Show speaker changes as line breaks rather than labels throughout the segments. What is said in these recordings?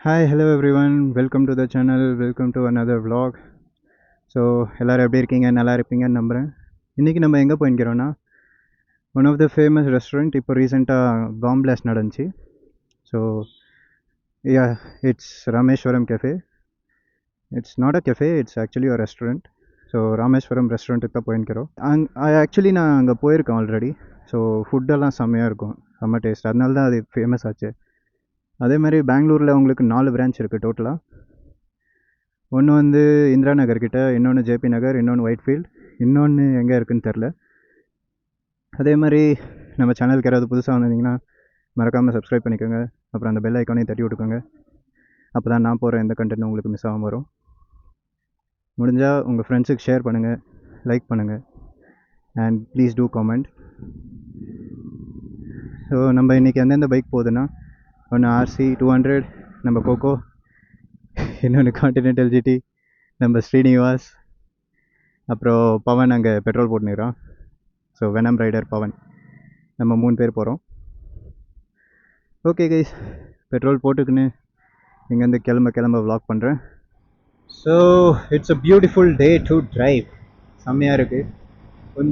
Hi hello everyone welcome to the channel welcome to another vlog so எல்லோரும் எப்படி இருக்கீங்க? நல்லா இருப்பீங்கன்னு நம்புகிறேன் இன்றைக்கி நம்ம எங்கே போயிருக்கிறோன்னா one of the famous restaurant இப்போ ரீசெண்டாக பாம் பிளாஸ்ட் நடந்துச்சு. So ya it's Rameshwaram cafe it's not a cafe it's actually ஒரு ரெஸ்டாரண்ட் ஸோ ராமேஸ்வரம் ரெஸ்டாரண்ட்டுக்கு தான் போயிருக்கிறோம். அங் ஆக்சுவலி நான் அங்கே போயிருக்கேன் ஆல்ரெடி ஸோ ஃபுட்டெல்லாம் செம்மையாக இருக்கும். செம்ம டேஸ்ட் அதனால தான் அது ஃபேமஸ் ஆச்சு. அதே மாதிரி பெங்களூரில் உங்களுக்கு நாலு பிரான்ச் இருக்குது டோட்டலாக ஒன்று வந்து இந்திரா நகர் கிட்டே இன்னொன்று ஜேபி நகர் இன்னொன்று ஒயிட்ஃபீல்ட் இன்னொன்று எங்கே இருக்குன்னு தெரில அதே மாதிரி நம்ம சேனலுக்கு யாராவது புதுசாக வந்திருந்தீங்கன்னா மறக்காமல் சப்ஸ்கிரைப் பண்ணிக்கோங்க. அப்புறம் அந்த பெல் ஐக்கானையும் தட்டி விட்டுக்கோங்க. அப்போ தான் நான் போகிற எந்த கண்டென்ட்டும் உங்களுக்கு மிஸ் ஆகும் வரும். முடிஞ்சால் உங்கள் ஃப்ரெண்ட்ஸுக்கு ஷேர் பண்ணுங்கள் லைக் பண்ணுங்கள் and please do comment so நம்ம இன்றைக்கி எந்தெந்த பைக் போகுதுன்னா ஒன்று ஆர்சி டூ ஹண்ட்ரட் நம்ம கோகோ இன்னொன்று கான்டினென்டல் ஜிடி நம்ம ஸ்ரீனிவாஸ் அப்புறம் பவன் அங்கே பெட்ரோல் போட்டுனுறான் ஸோ வெனம் ரைடர் பவன். நம்ம மூணு பேர் போகிறோம் ஓகே கைஸ் பெட்ரோல் போட்டுக்கின்னு இங்கேருந்து கிளம்ப கிளம்ப வ்ளாக் பண்ணுறேன் so it's a beautiful day to drive செம்மையாக இருக்குது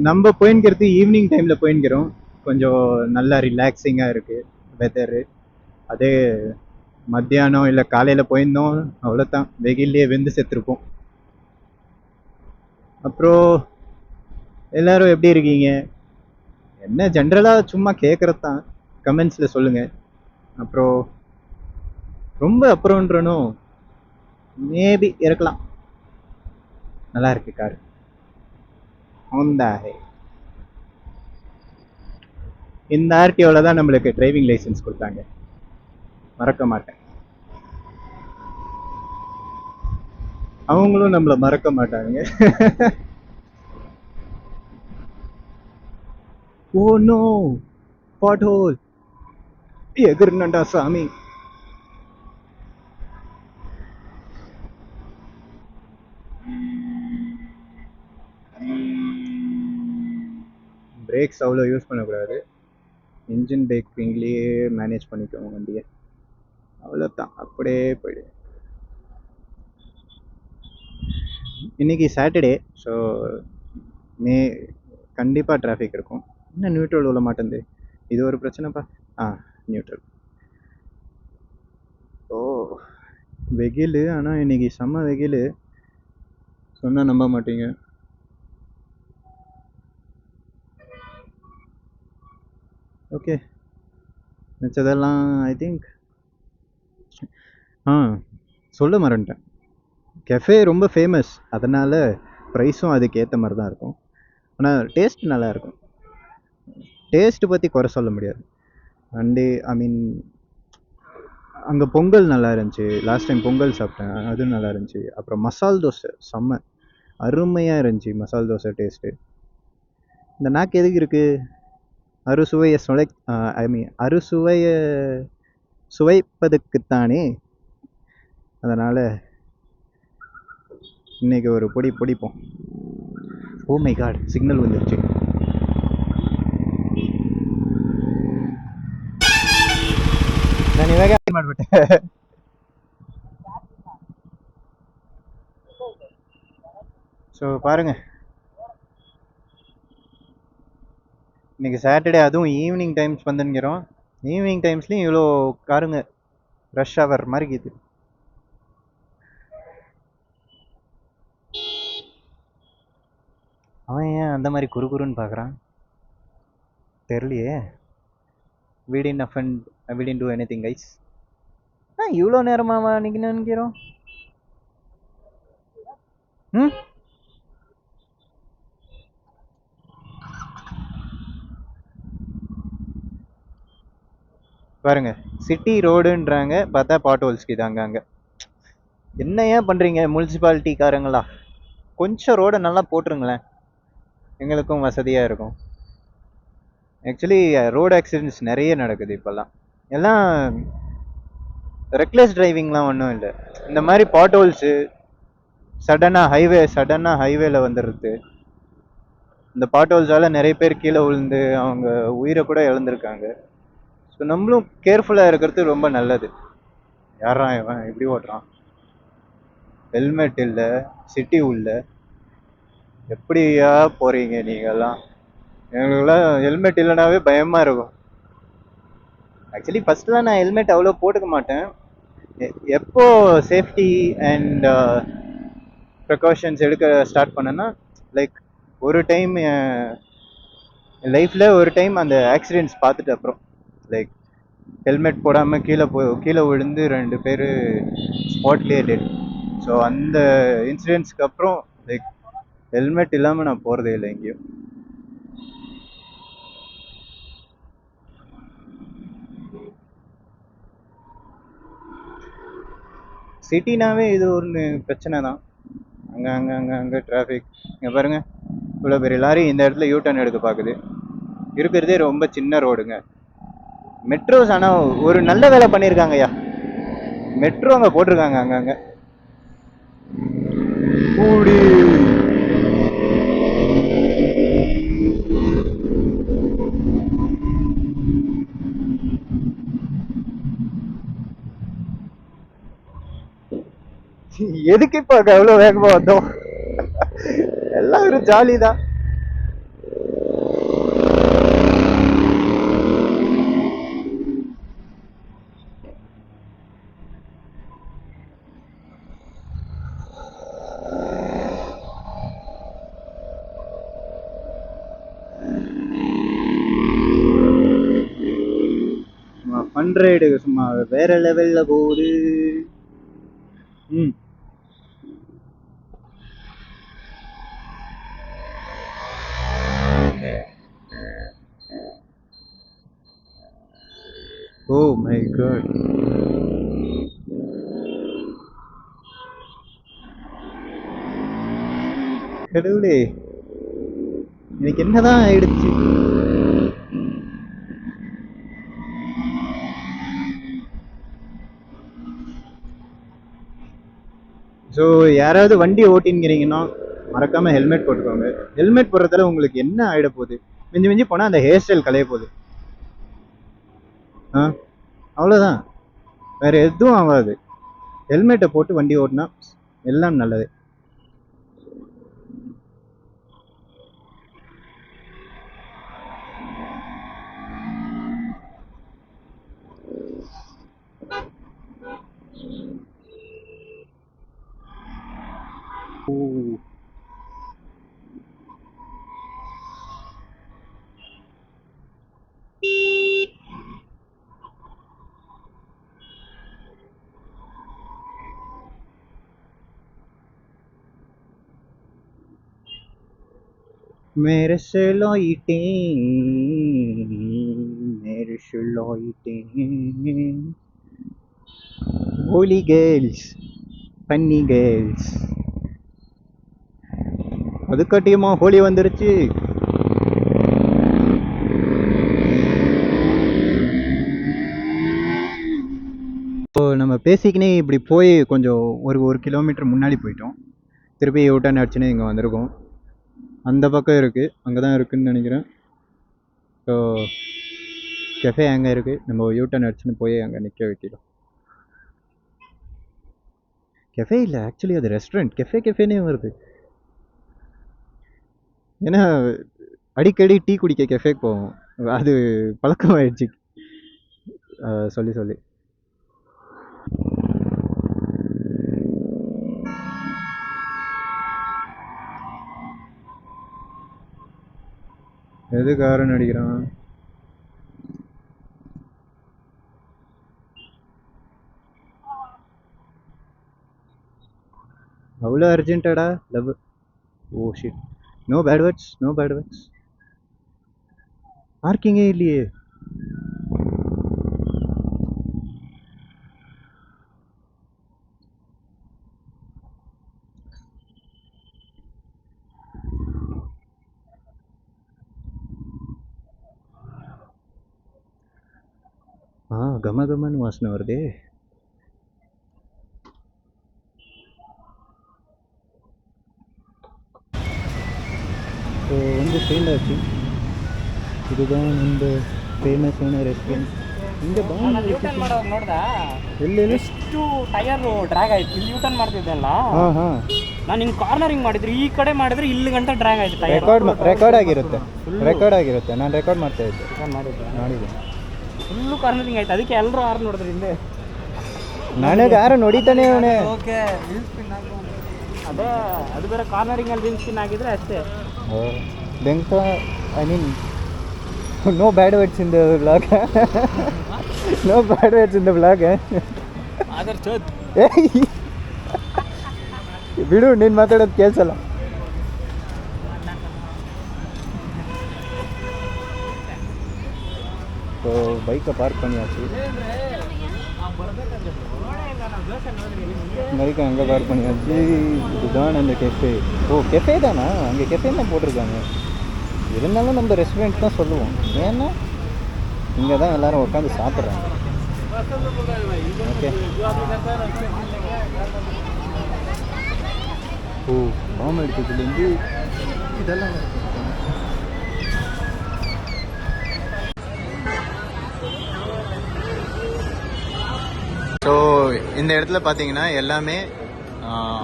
நம்ம போயின்கிறது ஈவினிங் டைமில் போயின்கிறோம். கொஞ்சம் நல்லா ரிலாக்ஸிங்காக இருக்குது வெதரு அதே மத்தியானம் இல்லை காலையில் போயிருந்தோம் அவ்வளோதான் வெயிலே வெந்து செத்துருப்போம். அப்புறம் எல்லாரும் எப்படி இருக்கீங்க? என்ன ஜென்ரலாக சும்மா கேட்குறது தான் கமெண்ட்ஸில் சொல்லுங்கள் அப்புறம் ரொம்ப அப்புறம்ன்றனும் மேபி இருக்கலாம். நல்லா இருக்கு கார். ஹோண்டா இந்த ஆர்டிஓவில் தான் நம்மளுக்கு டிரைவிங் லைசன்ஸ் கொடுத்தாங்க. மறக்க மாட்டேன். அவங்களும் நம்மள மறக்க மாட்டாங்க. ஓ நோ பாட் ஹோல் எகிர்னண்டா சாமி. பிரேக்ஸ் அவ்வளோ யூஸ் பண்ணக்கூடாது. இன்ஜின் பிரேக்கிங்லேயே மேனேஜ் பண்ணிக்கோங்க வண்டியை. அவ்வளோதான் அப்படியே போயிடு. இன்னைக்கு சாட்டர்டே ஸோ மே கண்டிப்பாக டிராஃபிக் இருக்கும். என்ன நியூட்ரல் உள்ள மாட்டேங்குது? இது ஒரு பிரச்சனைப்பா. ஆ நியூட்ரல் ஓ வெயில் ஆனால் இன்னைக்கு செம்ம வெயில். சொன்னால் நம்ப மாட்டீங்க. ஓகே மிச்சதெல்லாம் ஐ திங்க் ஆ சொல்ல மறந்துட்டேன். கெஃபே ரொம்ப ஃபேமஸ் அதனால் ப்ரைஸும் அதுக்கு ஏற்ற மாதிரி தான் இருக்கும். ஆனால் டேஸ்ட் நல்லாயிருக்கும். டேஸ்ட்டு பற்றி குறை சொல்ல முடியாது. அண்டு ஐ மீன் அங்கே பொங்கல் நல்லா இருந்துச்சு லாஸ்ட் டைம் பொங்கல் சாப்பிட்டேன். அதுவும் நல்லா இருந்துச்சு அப்புறம் மசால் தோசை. செம்ம அருமையாக இருந்துச்சு மசால் தோசை டேஸ்ட்டு இந்த நாக்கு எதுக்கு இருக்குது அறுசுவையை சுவை ஐ மீன் அறுசுவையை சுவைப்பதுக்குத்தானே அதனால் இன்னைக்கு ஒரு பொடி பொடிப்போம் ஓ மை காட் சிக்னல் வந்துருச்சு ನಾನು ಇವಾಗ ಮಾಡಿಬಿಟ್ಟೆ ஸோ பாருங்க இன்றைக்கி சாட்டர்டே அதுவும் ஈவினிங் டைம்ஸ் வந்துங்கிறோம் ஈவினிங் டைம்ஸ்லேயும் இவ்வளோ காருங்க ரஷ் ஹவர் மாதிரி இருக்குது. அவன் ஏன் அந்த மாதிரி குறுகுறுன்னு பார்க்குறான் தெரியலையே. வீடின் didn't and uh, we didn't do anything ஆ இவ்வளோ நேரமாவா நிற்கணுங்கிறோம் ம்? பாருங்க சிட்டி ரோடுன்றாங்க பார்த்தா பாட் ஹோல்ஸ்க்கு இதாங்க அங்கே. என்ன ஏன் பண்ணுறீங்க முனிசிபாலிட்டிக்காரங்களா கொஞ்சம் ரோடை நல்லா போட்டுருங்களேன். எங்களுக்கும் வசதியாக இருக்கும். ஆக்சுவலி ரோடு ஆக்சிடென்ட்ஸ் நிறைய நடக்குது இப்போல்லாம். எல்லாம் ரெக்லெஸ் டிரைவிங்லாம் ஒன்றும் இல்லை. இந்த மாதிரி பாட் ஹோல்ஸு சடனாக ஹைவே சடனாக ஹைவேல வந்துடுறது. இந்த பாட்டோல்ஸால் நிறைய பேர் கீழே விழுந்து அவங்க உயிரை கூட இழந்திருக்காங்க. ஸோ நம்மளும் கேர்ஃபுல்லாக இருக்கிறது ரொம்ப நல்லது. யாரா இவன்? எப்படி ஓட்டுறான்? ஹெல்மெட் இல்லை சிட்டி உள்ள. எப்படியா போகிறீங்க நீங்கள்லாம் எங்களுக்குலாம் ஹெல்மெட் இல்லைனாவே பயமாக இருக்கும். ஆக்சுவலி ஃபஸ்ட்டுலாம் நான் ஹெல்மெட் அவ்வளோ போட்டுக்க மாட்டேன். எப்போ சேஃப்டி அண்ட் ப்ரிகாஷன்ஸ் எடுக்க ஸ்டார்ட் பண்ணேன்னா லைக் ஒரு டைம் என் லைஃப்பில் ஒரு டைம் அந்த ஆக்சிடென்ட்ஸ் பார்த்துட்டு அப்புறம். லைக் ஹெல்மெட் போடாமல் கீழே போ கீழே விழுந்து ரெண்டு பேர் ஸ்பாட்லேயே டெட் ஸோ அந்த இன்சிடென்ட்ஸ்க்கு அப்புறம் லைக் ஹெல்மெட் இல்லாமல் நான் போகிறதே இல்லை எங்கேயும். சிட்டினாவே இது ஒன்று பிரச்சனை தான். அங்கே அங்கே அங்கே அங்கே டிராஃபிக் இங்கே பாருங்கள் இவ்வளோ பெரிய லாரி இந்த இடத்துல யூ டர்ன் எடுக்க பார்க்குது இருக்கிறதே ரொம்ப சின்ன ரோடுங்க மெட்ரோஸ் ஆனால் ஒரு நல்ல வேலை பண்ணியிருக்காங்க ஐயா. மெட்ரோ அங்கே போட்டிருக்காங்க அங்கங்கே கூடி. எதுக்கு இப்போ அவ்வளோ வேகமாக வந்தோம்? எல்லாம் ஒரு ஜாலி தான் ஃபன் சும்மா வேற லெவல்ல போகுது. ம். ஓ மை காட் கடவுளே எனக்கு என்னதான் ஆயிடுச்சு? யாராவது வண்டி ஓட்டிங்கிறீங்கன்னா மறக்காம ஹெல்மெட் போட்டுக்கோங்க. ஹெல்மெட் போடுறதால உங்களுக்கு என்ன ஆயிட போகுது? மிஞ்சி மிஞ்சி போனால் அந்த ஹேர் ஸ்டைல் கலைய போகுது. ஆ? அவ்வளோதான் வேற எதுவும் ஆகாது. ஹெல்மெட்டை போட்டு வண்டி ஓட்டினா எல்லாம் நல்லது. मेरे से लोईटे मेरे से लोईटे होली गर्ल्स पन्नी गर्ल्स அதுக்காட்டியமா ஹோலி வந்துருச்சு. இப்போ நம்ம பேசிக்கினே இப்படி போய் கொஞ்சம் ஒரு ஒரு கிலோமீட்டர் முன்னாடி போயிட்டோம். திருப்பி யூட்டன் அடிச்சுன்னு இங்கே வந்திருக்கோம். அந்த பக்கம் இருக்குது அங்கே தான் இருக்குதுன்னு நினைக்கிறேன். ஸோ கெஃபே அங்கே இருக்குது நம்ம யூட்டன் அடிச்சுன்னு போய் அங்கே நிற்க வைக்கிறோம். கெஃபே இல்லை ஆக்சுவலி அது ரெஸ்டாரண்ட் கெஃபே கெஃபேனே வருது. ஏன்னா அடிக்கடி டீ குடிக்க கெஃபேக்கு போவோம். அது பழக்கமாயிடுச்சு. ஆயிடுச்சு சொல்லி சொல்லி. எது காரன் அடிக்கிறான்? அவ்வளோ அர்ஜென்ட்டாடா love oh shit no bad words no bad words பார்க்கிங்கே இல்லையே ஆ கம கமன்னு வாசனை வருதே ஸோ ಫೇಮಸ್ ಹಾಕಿ இதுதான் ಒಂದು ಫೇಮಸ್ಸಾன ರೆಸ್ಟೋರೆಂಟ್ ಹಿಂಗೆ
ಎಲ್ಲಿ
ಎಲ್ಲಿ?
ಎಷ್ಟು ಟೈರ್ ಡ್ರ್ಯಾಗ್ ಆಯ್ತು. ಇಲ್ಲಿ ಯೂಟರ್ನ್ ಮಾಡ್ತಿದ್ದಲ್ಲ
ಹಾಂ ಹಾಂ.
ನಾನು ನಿಮ್ಮ ಕಾರ್ನರಿಂಗ್ ಮಾಡಿದ್ರು ಈ ಕಡೆ ಮಾಡಿದ್ರೆ ಇಲ್ಲಿ ಗಂಟ ಡ್ರ್ಯಾಗ್ ಆಯ್ತು ಟೈರ್
ರೆಕಾರ್ಡ್ ರೆಕಾರ್ಡ್ ಆಗಿರುತ್ತೆ. ರೆಕಾರ್ಡ್ ಆಗಿರುತ್ತೆ. ನಾನು ರೆಕಾರ್ಡ್ ಮಾಡ್ತಾ ಇದ್ದೆ.
ಮಾಡಿದ್ದೆ.
ಮಾಡಿದ್ದೆ
ಫುಲ್ಲು ಕಾರ್ನರಿಂಗ್ ಆಯ್ತು. ಅದಕ್ಕೆ ಎಲ್ಲರೂ ಆರು ನೋಡಿದ್ರು ಹಿಂದೆ.
ನನಗೆ ಯಾರು ನೋಡಿತಾನೆ ಅವನೇ.
ಓಕೆ ಅದೇ ಅದು ಬೇರೆ ಕಾರ್ನರಿಂಗ್ ಅಲ್ಲಿ ಆಗಿದ್ರೆ ಅಷ್ಟೇ.
Denka, I mean, no bad words in the vlog. no bad words in the vlog.
ಆದರ್ ಚೋದ್
ಬಿಡು ನೀನು ಮಾತಾಡೋದು ಕೇಳಿಸಲ್ಲ ಸೊ ಬೈಕ ಪಾರ್ಕ್ பண்ணி ಆಚು பைக்கை அங்கே பார்க் பண்ணியாச்சு இதுதான் அந்த கெஃபே ஓ கெஃபே தானா அங்கே கெஃபே தான் போட்டிருக்காங்க இருந்தாலும் நம்ம ரெஸ்டாரண்ட் தான் சொல்லுவோம். ஏன்னா இங்கே தான் எல்லாரும் உட்காந்து சாப்பிட்றாங்க. ஓகே ஓ பாம் எடுத்ததுலேருந்து இதெல்லாம் ஸோ இந்த இடத்துல பார்த்தீங்கன்னா எல்லாமே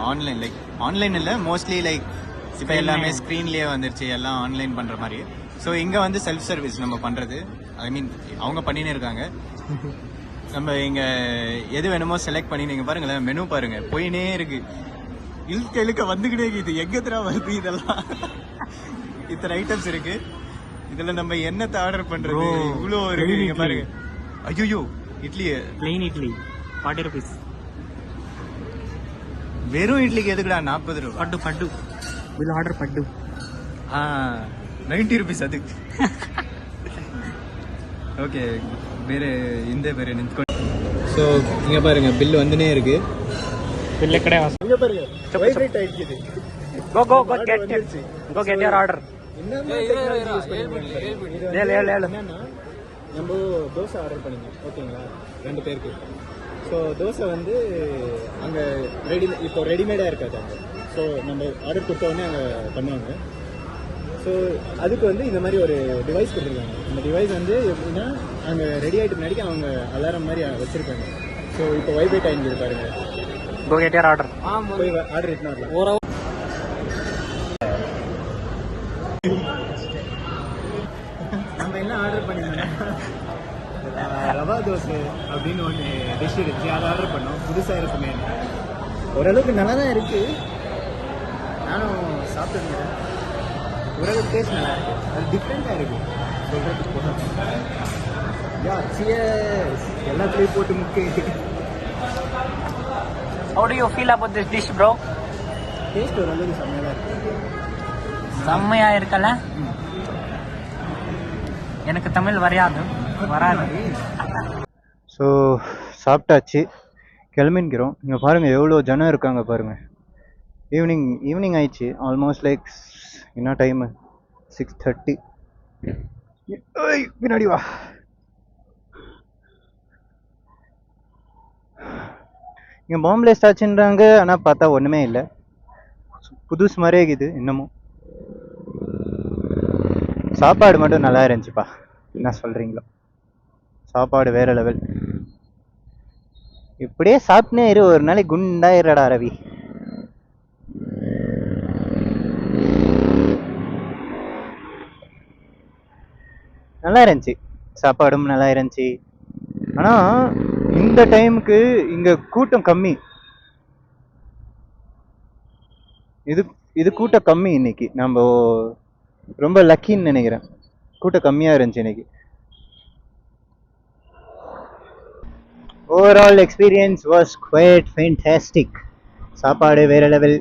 ஆன்லைன் லைக் ஆன்லைன் இல்லை மோஸ்ட்லி லைக் இப்போ எல்லாமே ஸ்க்ரீன்லேயே வந்துருச்சு எல்லாம் ஆன்லைன் பண்ணுற மாதிரி. ஸோ இங்கே வந்து செல்ஃப் சர்வீஸ் நம்ம பண்ணுறது ஐ மீன் அவங்க பண்ணின்னு இருக்காங்க. நம்ம இங்கே எது வேணுமோ செலக்ட் பண்ணி நீங்கள் பாருங்களேன் மெனு பாருங்கள் போயினே இருக்கு. இழுக்க இழுக்க வந்துக்கிட்டே இது எங்கத்திரா வருது இதெல்லாம்? இத்தனை ஐட்டம்ஸ் இருக்கு. இதில் நம்ம என்னத்தை ஆர்டர் பண்ணுறது இவ்வளோ இருக்கு. நீங்கள் பாருங்க. ஐயோ idli
plain idli. Forty rupees
வெறும் இட்லிக்கு எதுக்குடா நாற்பது ரூபா?
Paddu paddu. ಬಿಲ್ ಆರ್ಡರ್ ಪಡ್ಡು
ஆ நைன்டி ருபீஸ் அது ஓகே ಬೇರೆ ಹಿಂದೆ ಬೇರೆ ನಿಂತ್ಕೊಂಡು ಸೊ ಹಿಂಗೆ பாருங்க பில் வந்துனே இருக்கு
ಬಿಲ್ ಕಡೆ
இங்க பாருங்க வைப்ரேட் ஆயிடுச்சு
go go go get go get your order ಹೇಳು ಹೇಳು ಹೇಳು
என்னன்னா நம்ம தோசை ஆர்டர் பண்ணிங்க ஓகேங்களா ரெண்டு பேருக்கு ஸோ தோசை வந்து அங்கே ரெடி இப்போ ரெடிமேடாக இருக்காது அங்கே ஸோ நம்ம ஆர்டர் கொடுத்தோடனே அவங்க பண்ணுவாங்க. ஸோ அதுக்கு வந்து இந்த மாதிரி ஒரு டிவைஸ் கொடுத்துருக்காங்க. அந்த டிவைஸ் வந்து எப்படின்னா அங்கே ரெடி ஆகிட்டு முன்னாடி அவங்க அலாரம் மாதிரி வச்சுருக்காங்க. ஸோ இப்போ வைபேட் ஆயிடுச்சு பாருங்க.
ஆர்டர்
போய் ஆர்டர் ஆர்டர் எடுத்துனா ஒரு நம்ம என்ன ஆர்டர் பண்ணியிருந்தோம் ரவா தோசை அப்படின்னு ஒன்று டிஷ் இருந்துச்சு அதை ஆர்டர் பண்ணோம். புதுசாக இருக்குமே. ஓரளவுக்கு நல்லா தான் இருக்குது நானும் சாப்பிட்டுருந்தேன் ஓரளவு டேஸ்ட் நல்லா இருக்குது அது டிஃப்ரெண்ட்டாக இருக்குது சொல்கிறதுக்கு போதும் யா சியர்ஸ் போட்டு முக்கிய
How do you feel about this dish, bro?
Taste ஓரளவுக்கு செம்மையாக இருக்கு.
செம்மையா இருக்கல? எனக்கு தமிழ் வரையாது வராது.
ஸோ சாப்பிட்டாச்சு. கிளம்பின்கிறோம் இங்கே பாருங்கள் எவ்வளோ ஜனம் இருக்காங்க பாருங்கள் ஈவினிங் ஈவினிங் ஆயிடுச்சு. ஆல்மோஸ்ட் லைக் என்ன டைமு சிக்ஸ் தேர்ட்டி பின்னாடி வா. இங்கே பாம்பே ஸ்டாச்சுன்றாங்க ஆனால் பார்த்தா ஒன்றுமே இல்லை. புதுசு மாதிரியே இருக்குது இன்னமும். சாப்பாடு மட்டும் நல்லா இருந்துச்சுப்பா. என்ன சொல்கிறீங்களோ சாப்பாடு வேற லெவல் இப்படியே சாப்பிட்டே இரு ஒரு நாளைக்கு குண்டாயிரடா ரவி. நல்லா இருந்துச்சு சாப்பாடும் நல்லா இருந்துச்சு ஆனா இந்த டைமுக்கு இங்க கூட்டம் கம்மி. இது இது கூட்டம் கம்மி இன்னைக்கு. நம்ம ரொம்ப லக்கின்னு நினைக்கிறேன். கூட்டம் கம்மியா இருந்துச்சு இன்னைக்கு. Overall experience was quite fantastic சாப்பாடு வேற லெவல்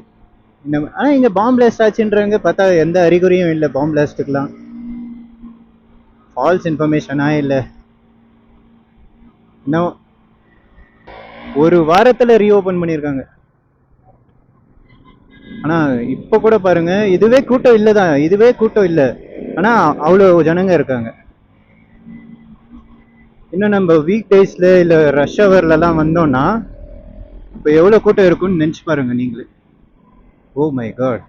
இந்த ஆனால் இங்கே பாம்பிளாஸ்ட் ஆச்சுன்றவங்க பார்த்தா எந்த அறிகுறியும் இல்லை. பாம்பிளாஸ்ட்டுக்கெலாம் ஃபால்ஸ் இன்ஃபர்மேஷனா இல்லை? இன்னும் ஒரு வாரத்தில் ரீஓப்பன் பண்ணியிருக்காங்க ஆனால் இப்போ கூட பாருங்க இதுவே கூட்டம் இல்லை தான். இதுவே கூட்டம் இல்லை. ஆனால் அவ்வளோ ஜனங்க இருக்காங்க. இன்னும் நம்ம வீக் டேஸில் இல்லை ரஷ் ஹவர்லலாம் வந்தோம்னா இப்போ எவ்வளோ கூட்டம் இருக்கும்னு நினச்சி பாருங்க நீங்களே. Oh my god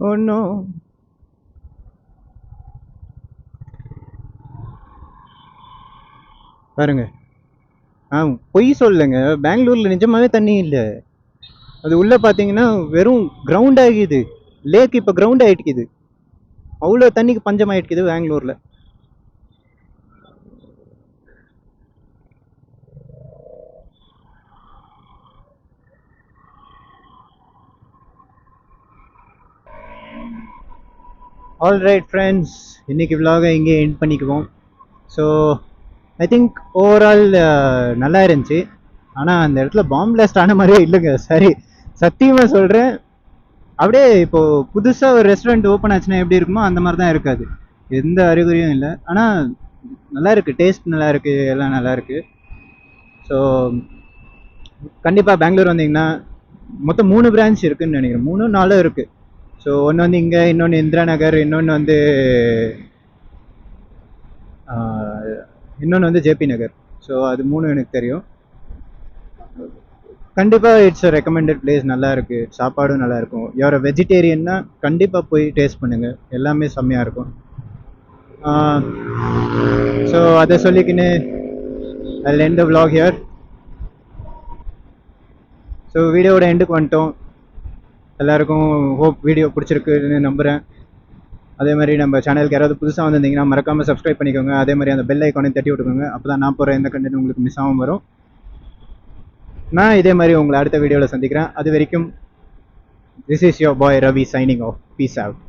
Oh no. பாருங்க. ஆ பொய் சொல்லுங்க. பெங்களூர்ல நிஜமாவே தண்ணி இல்லை. அது உள்ள பார்த்தீங்கன்னா வெறும் கிரவுண்ட் ஆகிது. லேக் இப்போ கிரவுண்ட் ஆகிட்டுக்குது அவ்வளோ தண்ணிக்கு பஞ்சம் ஆயிட்டுக்குது பெங்களூர்ல. ஆல் ரைட் ஃப்ரெண்ட்ஸ் இன்னைக்கு விலாகை இங்கே எண்ட் பண்ணிக்குவோம். ஸோ ஐ திங்க் ஓவரால் நல்லா இருந்துச்சு. ஆனால் அந்த இடத்துல பாம்பு பிளாஸ்ட் ஆன மாதிரியே இல்லைங்க. சரி சத்தியமாக சொல்கிறேன் அப்படியே இப்போது புதுசாக ஒரு ரெஸ்டாரண்ட் ஓப்பன் ஆச்சுன்னா எப்படி இருக்குமோ அந்த மாதிரி தான் இருக்காது. எந்த அறிகுறியும் இல்லை. ஆனால் நல்லா இருக்குது டேஸ்ட் நல்லா இருக்குது எல்லாம் நல்லா இருக்குது ஸோ கண்டிப்பாக பெங்களூர் வந்தீங்கன்னா மொத்தம் மூணு பிரான்ச் இருக்குதுன்னு நினைக்கிறேன். மூணு நாலும் இருக்குது ஸோ ஒன்று வந்து இங்கே இன்னொன்று இந்திரா நகர் இன்னொன்று வந்து இன்னொன்று வந்து ஜேபி நகர். ஸோ அது மூணு எனக்கு தெரியும். கண்டிப்பாக இட்ஸ் ரெக்கமெண்டட் பிளேஸ் நல்லா இருக்கு. சாப்பாடும் நல்லா இருக்கும். யார் வெஜிடேரியன்னா கண்டிப்பாக போய் டேஸ்ட் பண்ணுங்க. எல்லாமே செம்மையாக இருக்கும். ஸோ அதை சொல்லிக்கின்னு அதில் எந்த vlog ஹியர் ஸோ வீடியோவோட எண்டுக்கு வந்துட்டோம். எல்லாருக்கும் ஹோப் வீடியோ பிடிச்சிருக்குன்னு நம்புகிறேன் அதே மாதிரி நம்ம சேனலுக்கு யாராவது புதுசாக வந்திருந்தீங்கன்னா மறக்காமல் சப்ஸ்கிரைப் பண்ணிக்கோங்க. அதே மாதிரி அந்த பெல் ஐக்கானையும் தட்டி விட்டுக்கோங்க. அப்போ தான் நான் போகிற எந்த கண்டென்ட் உங்களுக்கு மிஸ் ஆகாமல் வரும். நான் இதே மாதிரி உங்களை அடுத்த வீடியோவில் சந்திக்கிறேன். அது வரைக்கும் this is your boy Ravi signing off peace out